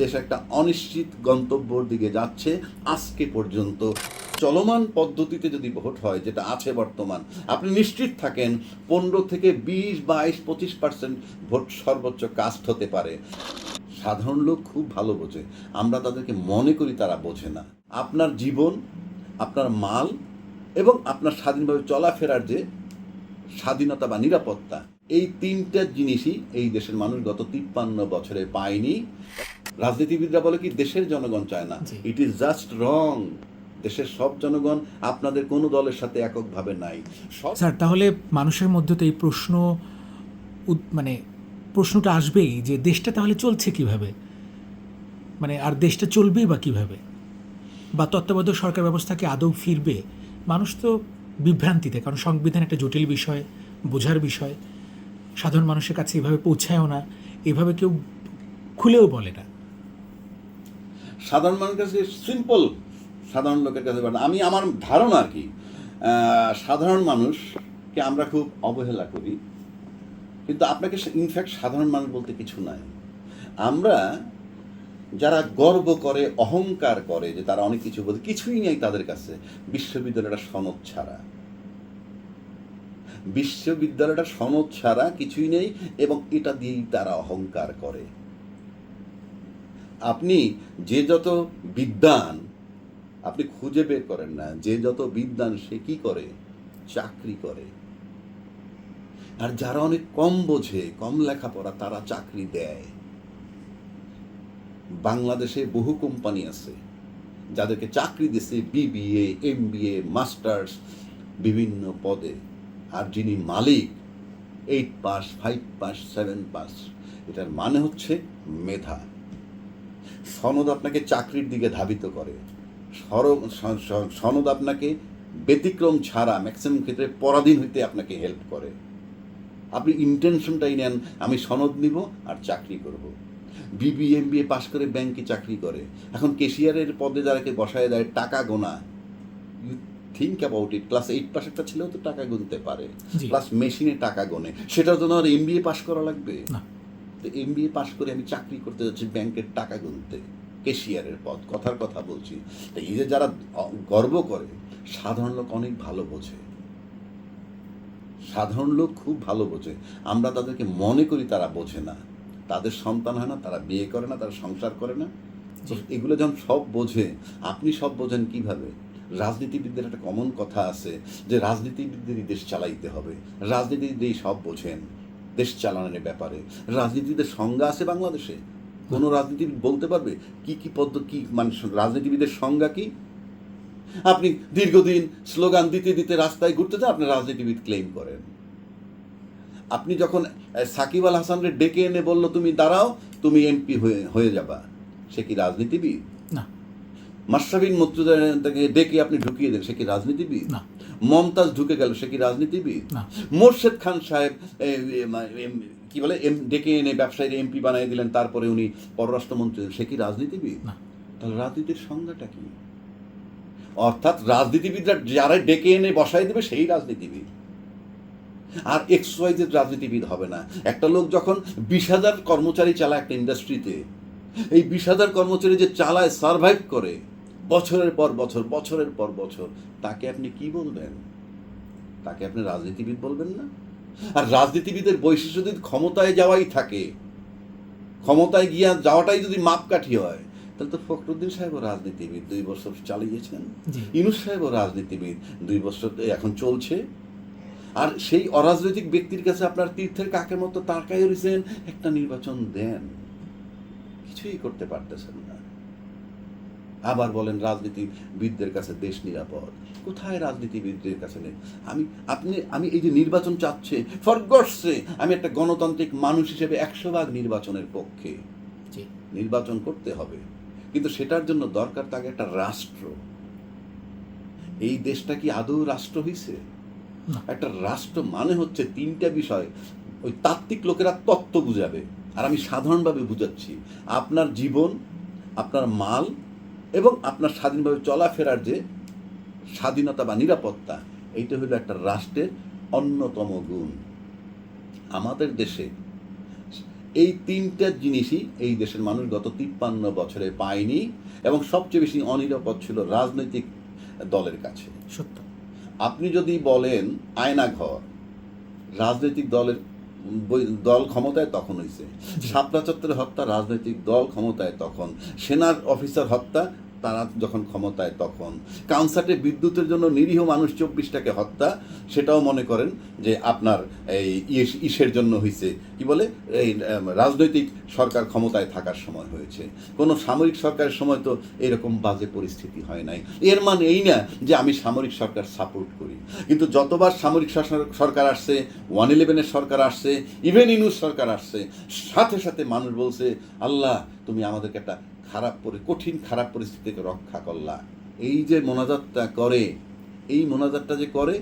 দেশ একটা অনিশ্চিত গন্তব্যর দিকে যাচ্ছে আজকে পর্যন্ত। চলমান পদ্ধতিতে যদি ভোট হয়, যেটা আছে বর্তমান, আপনি নিশ্চিত থাকেন পনেরো থেকে বিশ, বাইশ, পঁচিশ পার্সেন্ট ভোট সর্বোচ্চ কাস্ট হতে পারে। সাধারণ লোক খুব ভালো বোঝে, আমরা তাদেরকে মনে করি তারা বোঝে না। আপনার জীবন, আপনার মাল এবং আপনার স্বাধীনভাবে চলাফেরার যে স্বাধীনতা বা নিরাপত্তা এই তিনটা জিনিসই এই দেশের মানুষ গত তিপ্পান্ন বছরে পায়নি। রাজনীতিবিদরা বলে কি দেশের জনগণ চায় না। ইট ইজ জাস্ট রং দেশের সব জনগণ আপনাদের কোনো দলের সাথে এককভাবে নাই। স্যার তাহলে মানুষের মধ্যে তো এই প্রশ্ন মানে প্রশ্নটা আসবেই যে দেশটা তাহলে চলছে কীভাবে? মানে আর দেশটা চলবেই বা কীভাবে? বা তত্ত্বাবধায়ক সরকার ব্যবস্থাকে আদৌ ফিরবে? মানুষ তো বিভ্রান্তিতে কারণ সংবিধান একটা জটিল বিষয় বোঝার বিষয়। সাধারণ মানুষের কাছে এভাবে পৌঁছায়ও না, এভাবে কেউ খুলেও বলে না। সাধারণ মানুষের কাছে সিম্পল সাধারণ লোকের কাছে আমি আমার ধারণা আর কি সাধারণ মানুষকে আমরা খুব অবহেলা করি, কিন্তু আপনাকে ইনফ্যাক্ট সাধারণ মানুষ বলতে কিছু নাই। আমরা যারা গর্ব করে, অহংকার করে যে তারা অনেক কিছু বলে, কিছুই নেই তাদের কাছে। বিশ্ববিদ্যালয়টা সনদ ছাড়া। বিশ্ববিদ্যালয়টা সনদ ছাড়া কিছুই নেই এবং এটা দিয়েই তারা অহংকার করে। আপনি যে যত বিদ্যান, আপনি খুঁজে বের করেন না, যে যত বিদ্যান সে কি করে? চাকরি করে। আর যারা অনেক কম বোঝে, কম লেখাপড়া, তারা চাকরি দেয়। বাংলাদেশে বহু কোম্পানি আছে, যাদেরকে চাকরি দিছে বিবিএ এমবিএ মাস্টার্স, বিভিন্ন পদে। আর যিনি মালিক eight pass five pass seven pass এটার মানে হচ্ছে মেধা। সনদ আপনাকে চাকরির দিকে ধাবিত করে। সনদ আপনাকে ব্যতিক্রম ছাড়া ম্যাক্সিমাম ক্ষেত্রে পরাধীন হইতে আপনাকে হেল্প করে। আপনি ইন্টেনশনটাই নেন, আমি সনদ নিব আর চাকরি করব। বিবি এম বি পাশ করে ব্যাংকে চাকরি করে। এখন কেশিয়ারের পদে যারাকে বসায় দেয়, টাকা গোনা। Think about it class eight ছেলেও তো টাকা গুনতে পারে প্লাস মেশিনে টাকা গোনে সেটার জন্য আর এম বি এ পাশ করা লাগবে? তো এম বি এ পাশ করে আমি চাকরি করতে যাচ্ছি ব্যাংকের টাকা গুনতে কেশিয়ারের পদ কথার কথা বলছি। তো এই যে যারা গর্ব করে সাধারণ লোক অনেক ভালো বোঝে। সাধারণ লোক খুব ভালো বোঝে। আমরা তাদেরকে মনে করি তারা বোঝে না। তাদের সন্তান হয় না তারা বিয়ে করে না তারা সংসার করে না। এগুলো যখন সব বোঝে আপনি সব বোঝেন কীভাবে? রাজনীতিবিদদের একটা কমন কথা আছে যে রাজনীতিবিদদেরই দেশ চালাইতে হবে। রাজনীতিবিদই সব বোঝেন, দেশ চালানোর ব্যাপারে। রাজনীতিবিদের সংজ্ঞা আছে বাংলাদেশে। কোনো রাজনীতিবিদ বলতে পারবে কি কি পদ্ধতি মানে রাজনীতিবিদের সংজ্ঞা কি? আপনি দীর্ঘদিন স্লোগান দিতে দিতে রাস্তায় ঘুরতে যান, আপনি রাজনীতিবিদ ক্লেম করেন। আপনি যখন সাকিব আল হাসানরে ডেকে এনে বলল, তুমি দাঁড়াও, তুমি এমপি হয়ে হয়ে যাবা। সে কি রাজনীতিবিদ? না মাসাবিন মুর্তুদাকে ডেকে আপনি ঢুকিয়ে দেন সে কি রাজনীতিবিদ? না। মমতাজ ঢুকে গেল সে কি রাজনীতিবিদ? না। মোর্শেদ খান সাহেব কি বলে এম ডেকে এনে ব্যবসায়ীর এমপি বানিয়ে দিলেন তারপরে উনি পররাষ্ট্রমন্ত্রী সে কি রাজনীতিবিদ? না। তাহলে রাজনীতির সংজ্ঞাটা কি? অর্থাৎ রাজনীতিবিদরা যারা ডেকে এনে বসাই দেবে সেই রাজনীতিবিদ। আর এক্স ওয়াইজের রাজনীতিবিদ হবে না। একটা লোক যখন বিশ হাজার কর্মচারী চালায় একটা ইন্ডাস্ট্রিতে এই বিশ হাজার কর্মচারী যে চালায় সার্ভাইভ করে বছরের পর বছর বছরের পর বছর তাকে আপনি কি বলবেন? তাকে আপনি রাজনীতিবিদ বলবেন না? আর রাজনীতিবিদের বৈশিষ্ট্য যদি ক্ষমতায় যাওয়াই থাকে ক্ষমতায় গিয়া যাওয়াটাই যদি মাপকাঠি হয় তাহলে তো ফখরুদ্দিন সাহেবও রাজনীতিবিদ দুই বছর চালিয়েছেন। ইনুস সাহেবও রাজনীতিবিদ দুই বছর এখন চলছে। আর সেই অরাজনৈতিক ব্যক্তির কাছে আপনার তীর্থের কাকের মতো তাকায় রয়েছেন একটা নির্বাচন দেন। কিছুই করতে পারতেছেন না। আবার বলেন রাজনীতিবিদদের কাছে দেশ নিরাপদ। কোথায় রাজনীতিবিদদের কাছে নেই? আমি আপনি আমি এই যে নির্বাচন চাচ্ছে ফর গডসে আমি একটা গণতান্ত্রিক মানুষ হিসেবে একশো ভাগ নির্বাচনের পক্ষে। নির্বাচন করতে হবে। কিন্তু সেটার জন্য দরকার তাকে একটা রাষ্ট্র। এই দেশটা কি আদৌ রাষ্ট্র হইছে? না। একটা রাষ্ট্র মানে হচ্ছে তিনটা বিষয়। ওই তাত্ত্বিক লোকেরা তত্ত্ব বুঝাবে। আর আমি সাধারণভাবে বুঝাচ্ছি আপনার জীবন আপনার মাল এবং আপনার স্বাধীনভাবে চলাফেরার যে স্বাধীনতা বা নিরাপত্তা এইটা হলো একটা রাষ্ট্রের অন্যতম গুণ। আমাদের দেশে এই তিনটা জিনিসই এই দেশের মানুষ গত তিপ্পান্ন বছরে পায়নি এবং সবচেয়ে বেশি অনিরাপদ ছিল রাজনৈতিক দলের কাছে। সত্য। আপনি যদি বলেন আয়নাঘর রাজনৈতিক দলের দল ক্ষমতায় তখন হয়েছে শাপলা চত্বরের হত্যা রাজনৈতিক দল ক্ষমতায় তখন। সেনার অফিসার হত্যা তারা যখন ক্ষমতায় তখন। কাউন্সার্টে বিদ্যুতের জন্য নিরীহ মানুষ চব্বিশটাকে হত্যা, সেটাও মনে করেন যে আপনার এই ইসের জন্য হয়েছে কি বলে? এই রাজনৈতিক সরকার ক্ষমতায় থাকার সময় হয়েছে। কোনো সামরিক সরকারের সময় তো এরকম বাজে পরিস্থিতি হয় নাই। এর মানে এই না যে আমি সামরিক সরকার সাপোর্ট করি। কিন্তু যতবার সামরিক সরকার আসছে, ওয়ান ইলেভেনের সরকার আসছে, ইভেন ইনুস সরকার আসছে, সাথে সাথে মানুষ বলছে, আল্লাহ, তুমি আমাদেরকে একটা খারাপ পরি, কঠিন খারাপ পরিস্থিতি থেকে রক্ষা করলা। এই যে মোনাজাতটা করে, এই মোনাজাতটা যে করে,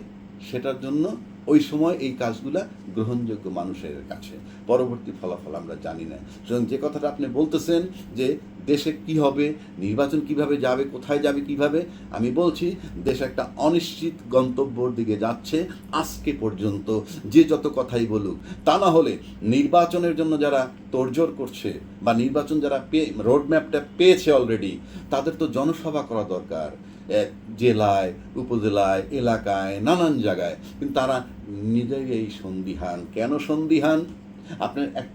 সেটার জন্য ওই সময় এই কাজগুলা গ্রহণযোগ্য মানুষের কাছে। পরবর্তী ফলাফল আমরা জানি না। সুতরাং যে কথাটা আপনি বলতেছেন যে দেশে কি হবে, নির্বাচন কীভাবে যাবে, কোথায় যাবে, কীভাবে, আমি বলছি দেশ একটা অনিশ্চিত গন্তব্যর দিকে যাচ্ছে আজকে পর্যন্ত। যে যত কথাই বলুক, তা না হলে নির্বাচনের জন্য যারা তোড়জোড় করছে বা নির্বাচন যারা পেয়ে রোডম্যাপটা পেয়েছে অলরেডি তাদের তো জনসভা করা দরকার। জেলায় উপজেলায় এলাকায় নানান জায়গায়। কিন্তু তারা নিজেই সন্দিহান। কেন সন্দিহান? আপনার এক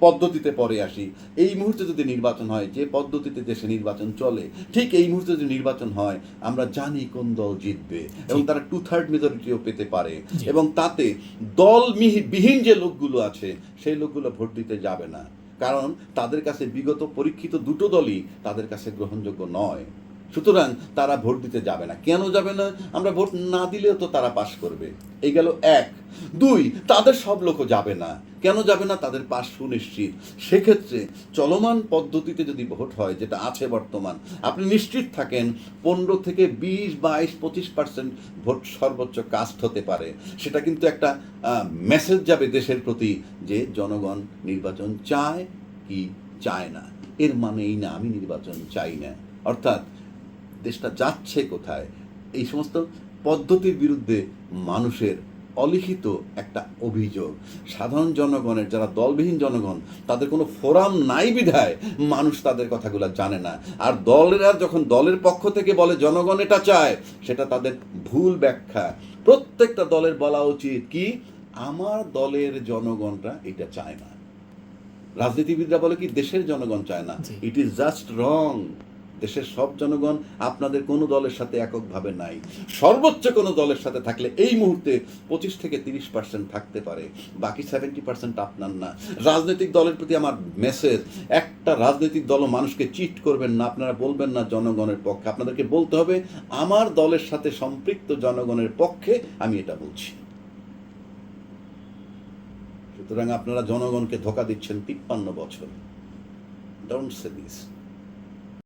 পদ্ধতিতে পরে আসি। এই মুহূর্তে যদি নির্বাচন হয় যে পদ্ধতিতে দেশে নির্বাচন চলে ঠিক এই মুহূর্তে যদি নির্বাচন হয় আমরা জানি কোন দল জিতবে এবং তারা টু থার্ড মেজরিটিও পেতে পারে এবং তাতে দল বিহীন যে লোকগুলো আছে সেই লোকগুলো ভোট দিতে যাবে না। কারণ তাদের কাছে বিগত পরীক্ষিত দুটো দলই তাদের কাছে গ্রহণযোগ্য নয়। সুতরাং তারা ভোট দিতে যাবে না। কেন যাবে না? আমরা ভোট না দিলেও তো তারা পাশ করবে। এই গেল এক। দুই, তাদের সব লোকও যাবে না। কেন যাবে না? তাদের পাশ সুনিশ্চিত। সেক্ষেত্রে চলমান পদ্ধতিতে যদি ভোট হয়, যেটা আছে বর্তমান, আপনি নিশ্চিত থাকেন পনেরো থেকে বিশ, বাইশ, পঁচিশ পার্সেন্ট ভোট সর্বোচ্চ কাস্ট হতে পারে। সেটা কিন্তু একটা মেসেজ যাবে দেশের প্রতি যে জনগণ নির্বাচন চায় কি চায় না। এর মানে এই না, আমি নির্বাচন চাই না। অর্থাৎ দেশটা যাচ্ছে কোথায়? এই সমস্ত পদ্ধতির বিরুদ্ধে মানুষের অলিখিত একটা অভিযোগ। সাধারণ জনগণের যারা দলবিহীন জনগণ তাদের কোনো ফোরাম নাই বিধায় মানুষ তাদের কথাগুলো জানে না। আর দলেরা যখন দলের পক্ষ থেকে বলে জনগণ এটা চায় সেটা তাদের ভুল ব্যাখ্যা। প্রত্যেকটা দলের বলা উচিত কি আমার দলের জনগণরা এটা চায় না। রাজনীতিবিদরা বলে কি দেশের জনগণ চায় না। ইট ইজ জাস্ট রং দেশের সব জনগণ আপনাদের কোনো দলের সাথে এককভাবে নাই। সর্বোচ্চ কোনো দলের সাথে থাকলে এই মুহূর্তে পঁচিশ থেকে তিরিশ পার্সেন্ট থাকতে পারে। বাকি সেভেন্টি পার্সেন্ট আপনার না। রাজনৈতিক দলের প্রতি আমার মেসেজ একটা রাজনৈতিক দল মানুষকে চিট করবেন না, আপনারা বলবেন না জনগণের পক্ষে। আপনাদেরকে বলতে হবে, আমার দলের সাথে সম্পৃক্ত জনগণের পক্ষে আমি এটা বলছি। সুতরাং আপনারা জনগণকে ধোকা দিচ্ছেন তিপ্পান্ন বছর। Don't say this